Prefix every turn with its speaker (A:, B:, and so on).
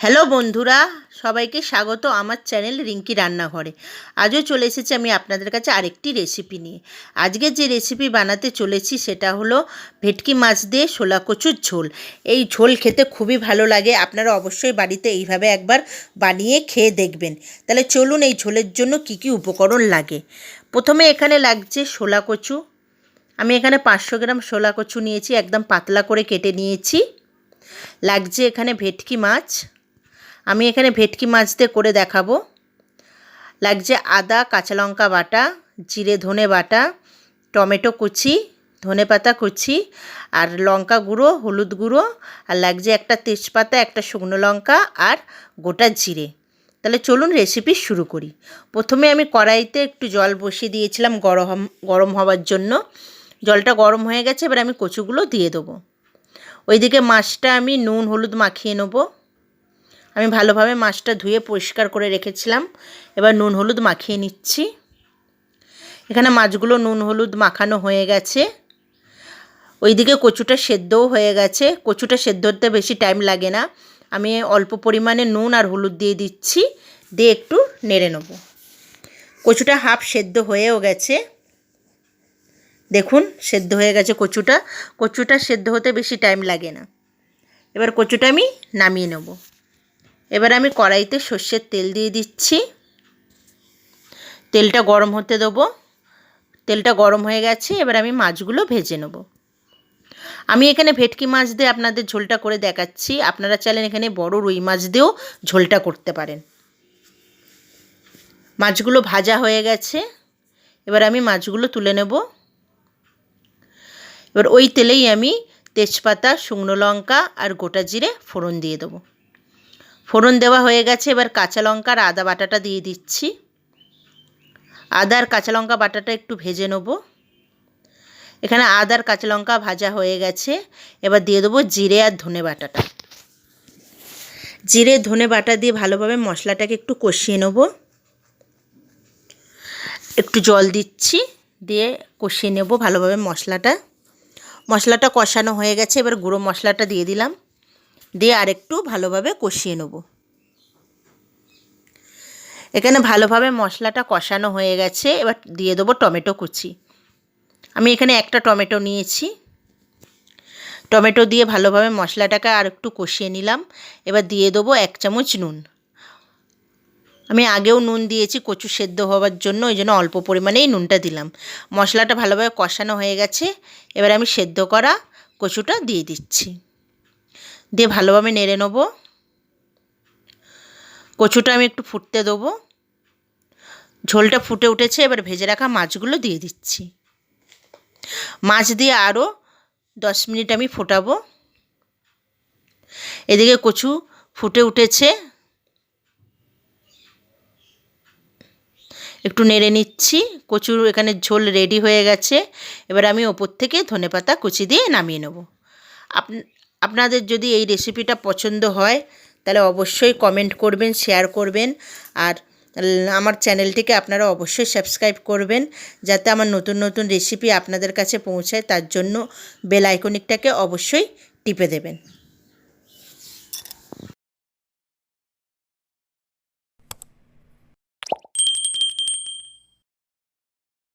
A: Hello বন্ধুরা, সবাইকে স্বাগত আমার চ্যানেল রিঙ্কি রান্নাঘরে। আজও চলে এসেছি আমি আপনাদের কাছে আরেকটি রেসিপি নিয়ে। আজকে যে রেসিপি বানাতে চলেছি সেটা হলো ভেটকি মাছ দিয়ে শোলা কচুর ঝোল। এই ঝোল খেতে খুবই ভালো লাগে, আপনারা অবশ্যই বাড়িতে এইভাবে একবার বানিয়ে খেয়ে দেখবেন। তাহলে চলুন এই ঝোলের জন্য কি কি উপকরণ লাগে। প্রথমে এখানে লাগছে শোলা কচু। আমি এখানে পাঁচশো গ্রাম শোলা কচু নিয়েছি, একদম পাতলা করে কেটে নিয়েছি। লাগছে এখানে ভেটকি মাছ। আমি এখানে ভেটকি মাছ দিয়ে করে দেখাবো। লাগছে আদা, কাঁচা লঙ্কা বাটা, জিরে ধনে বাটা, টমেটো কুচি, ধনে পাতা কুচি, আর লঙ্কা গুঁড়ো, হলুদ গুঁড়ো, আর লাগছে একটা তেজপাতা, একটা শুকনো লঙ্কা, আর গোটা জিরে। তাহলে চলুন রেসিপি শুরু করি। প্রথমে আমি কড়াইতে একটু জল বসিয়ে দিয়েছিলাম গরম গরম হওয়ার জন্য। জলটা গরম হয়ে গেছে, এবার আমি কচুগুলো দিয়ে দেবো। ওইদিকে মাছটা আমি নুন, হলুদ মাখিয়ে নেব। আমি ভালোভাবে মাছটা ধুয়ে পরিষ্কার করে রেখেছিলাম। এবার নুন হলুদ মাখিয়ে নিচ্ছি। এখানে মাছগুলো নুন হলুদ মাখানো হয়ে গেছে। ওইদিকে কচুটা সেদ্ধও হয়ে গেছে। কচুটা সেদ্ধ হতে বেশি টাইম লাগে না। আমি অল্প পরিমাণে নুন আর হলুদ দিয়ে দিচ্ছি। দিয়ে একটু নেড়ে নেব। কচুটা হাফ সেদ্ধ হয়েও গেছে। দেখুন, সেদ্ধ হয়ে গেছে কচুটা। কচুটা সেদ্ধ হতে বেশি টাইম লাগে না। এবার কচুটা আমি নামিয়ে নেব। এবার আমি কড়াইতে সর্ষের তেল দিয়ে দিচ্ছি। তেলটা গরম হতে দেবো। তেলটা গরম হয়ে গেছে, এবার আমি মাছগুলো ভেজে নেব। আমি এখানে ভেটকি মাছ দিয়ে আপনাদের ঝোলটা করে দেখাচ্ছি। আপনারা চাইলেন এখানে বড় রুই মাছ দিয়েও ঝোলটা করতে পারেন। মাছগুলো ভাজা হয়ে গেছে। এবার আমি মাছগুলো তুলে নেব। এবার ওই তেলেই আমি তেজপাতা, শুকনো লঙ্কা আর গোটা জিরে ফোড়ন দিয়ে দেবো। ফোড়ন দেওয়া হয়ে গেছে, এবার কাঁচা লঙ্কা আর আদা বাটাটা দিয়ে দিচ্ছি। আদা আর কাঁচা লঙ্কা বাটাটা একটু ভেজে নেব। এখানে আদা আর কাঁচা লঙ্কা ভাজা হয়ে গেছে, এবার দিয়ে দেবো জিরে আর ধনে বাটাটা। জিরে, ধনে বাটা দিয়ে ভালোভাবে মশলাটাকে একটু কষিয়ে নেব। একটু জল দিচ্ছি, দিয়ে কষিয়ে নেব ভালোভাবে মশলাটা। মশলাটা কষানো হয়ে গেছে, এবার গুঁড়ো মশলাটা দিয়ে দিলাম। দিয়ে আরেকটু ভালোভাবে কষিয়ে নেব। এখানে ভালোভাবে মশলাটা কষানো হয়ে গেছে, এবার দিয়ে দেবো টমেটো কুচি। আমি এখানে একটা টমেটো নিয়েছি। টমেটো দিয়ে ভালোভাবে মশলাটাকে আর একটু কষিয়ে নিলাম। এবার দিয়ে দেবো এক চামচ নুন। আমি আগেও নুন দিয়েছি, কচু সেদ্ধ হওয়ার জন্য, ওই জন্য অল্প পরিমাণেই নুনটা দিলাম। মশলাটা ভালোভাবে কষানো হয়ে গেছে, এবার আমি সেদ্ধ করা কচুটা দিয়ে দিচ্ছি। দিয়ে ভালোভাবে নেড়ে নেব। কচুটা আমি একটু ফুটতে দেবো। ঝোলটা ফুটে উঠেছে, এবার ভেজে রাখা মাছগুলো দিয়ে দিচ্ছি। মাছ দিয়ে আরও দশ মিনিট আমি ফোটাবো। এদিকে কচু ফুটে উঠেছে। একটু নেড়ে নিচ্ছি। কচুর এখানে ঝোল রেডি হয়ে গেছে। এবার আমি ওপর থেকে ধনেপাতা কুচি দিয়ে নামিয়ে নেব। আপ আপনাদের যদি এই রেসিপিটা পছন্দ হয়, তাহলে অবশ্যই কমেন্ট করবেন শেয়ার করবেন। আর আমার চ্যানেলটিকে আপনারা অবশ্যই সাবস্ক্রাইব করবেন, যাতে আমার নতুন নতুন রেসিপি আপনাদের কাছে পৌঁছায়। তার জন্য বেল আইকনিকটাকে অবশ্যই টিপে দেবেন।